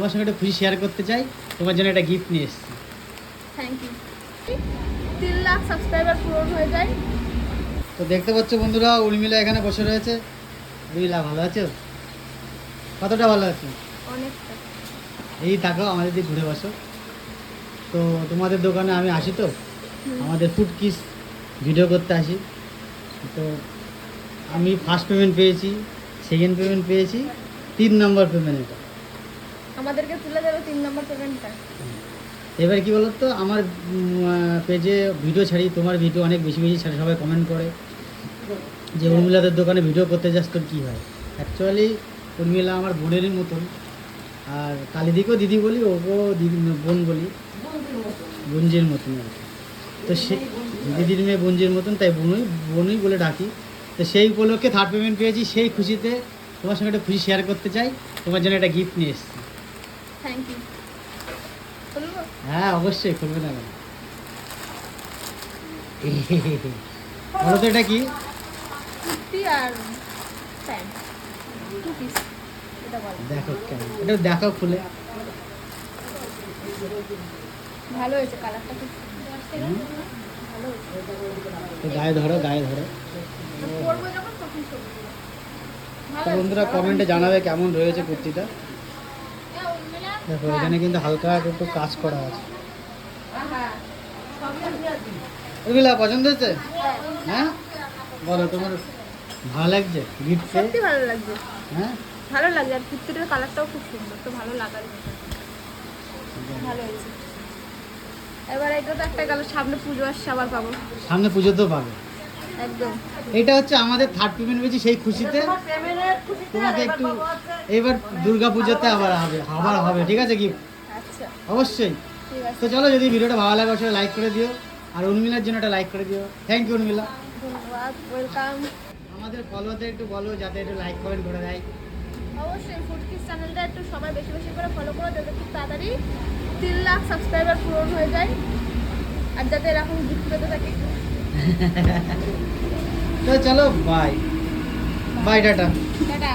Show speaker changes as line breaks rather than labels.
তোমার সঙ্গে একটা খুশি শেয়ার করতে চাই। তোমার জন্য একটা গিফট নিয়ে এসেছি।
থ্যাংক ইউ তিন লাখ সাবস্ক্রাইবার পূরণ হয়ে যায়।
তো দেখতে পাচ্ছ বন্ধুরা উর্মিলা এখানে বসে রয়েছে। উর্মিলা ভালো আছো? কতটা ভালো আছো?
অনেকটা।
এই থাকো আমাদের দিকে ঘুরে বসো। তো তোমাদের দোকানে আমি আসি তো? আমাদের ফুড কিস ভিডিও করতে আসি। তো আমি ফার্স্ট পেমেন্ট পেয়েছি সেকেন্ড পেমেন্ট পেয়েছি তিন নম্বর পেমেন্ট এটা।
আমাদেরকে তুলে দেবে তিন নম্বর পেমেন্টটা
এবার কি বলো তো আমার পেজে ভিডিও ছাড়ি তোমার ভিডিও অনেক বেশি বেশি ছাড়ে সবাই কমেন্ট করে। যে উর্মিলাদের দোকানে ভিডিও করতে যাস তোর কী হয়? অ্যাকচুয়ালি উর্মিলা আমার বোনেরই মতন। আর কালিদিকেও দিদি বলি ওকেও দিদি বোন বলি। বঞ্জির মতন আর কি। তো সে দিদির মেয়ে বঞ্জির মতন তাই বোনই বোনই বলে ডাকি। তো সেই উপলক্ষে থার্ড পেমেন্ট পেয়েছি সেই খুশিতে তোমার সঙ্গে একটা খুশি শেয়ার করতে চাই তোমার জন্য একটা গিফট নিয়ে এসেছি।
থ্যাংক ইউ বলব
হ্যাঁ অবশ্যই খুলবে না কেন? বলো তো এটা কি?
কুর্তি আর প্যান্ট। টু পিস এটা বলো।
দেখো কেন এটা দেখো খুলে।
ভালো হয়েছে কালারটা খুব
গায়ে ধরো গায়ে ধরো। বন্ধুরা কমেন্টে জানাবে কেমন রয়েছে কুর্তিটা? দেখো এখানে কিন্তু হালকা একটু কাজ করা আছে। ওগুলা পছন্দ হয়েছে?
হ্যাঁ।
বলো তোমার ভালো লাগছে? গিফট
সত্যি ভালো লাগছে।
হ্যাঁ?
ভালো লাগছে আর কুর্তিটার কালারটাও খুব সুন্দর তো ভালো লাগার। ভালো হয়েছে। এবার এটা তো একটা গেল সামনে পুজো আসছে আবার পাবো।
সামনে পুজোতেও পাবে।
একদম।
এটা হচ্ছে আমাদের থার্ড পেমেন্ট পেয়েছি সেই খুশিতে। তোমাকে একটু এবার দুর্গা পুজোতে আবার হবে আবার হবে ঠিক আছে গিফট
আচ্ছা।
অবশ্যই। তো চলো যদি ভিডিওটা ভালো লাগে অবশ্যই লাইক করে দিও। আর উর্মিলার জন্য একটা লাইক করে দিও। Thank you Urmila.
ধন্যবাদ ওয়েলকাম
আমাদের ফলোতে একটু বলো যাতে একটু লাইক কমেন্ট করে দেয়।
অবশ্যই ফুড কিস চ্যানেলটা একটু সবাই বেশি বেশি করে ফলো করে যাতে খুব তাড়াতাড়ি তিন লাখ সাবস্ক্রাইবার পূরণ হয়ে যায়। আর যাতে এরকম গিফট পেতে থাকে।
তো চলো বাই বাই টাটা।
টাটা।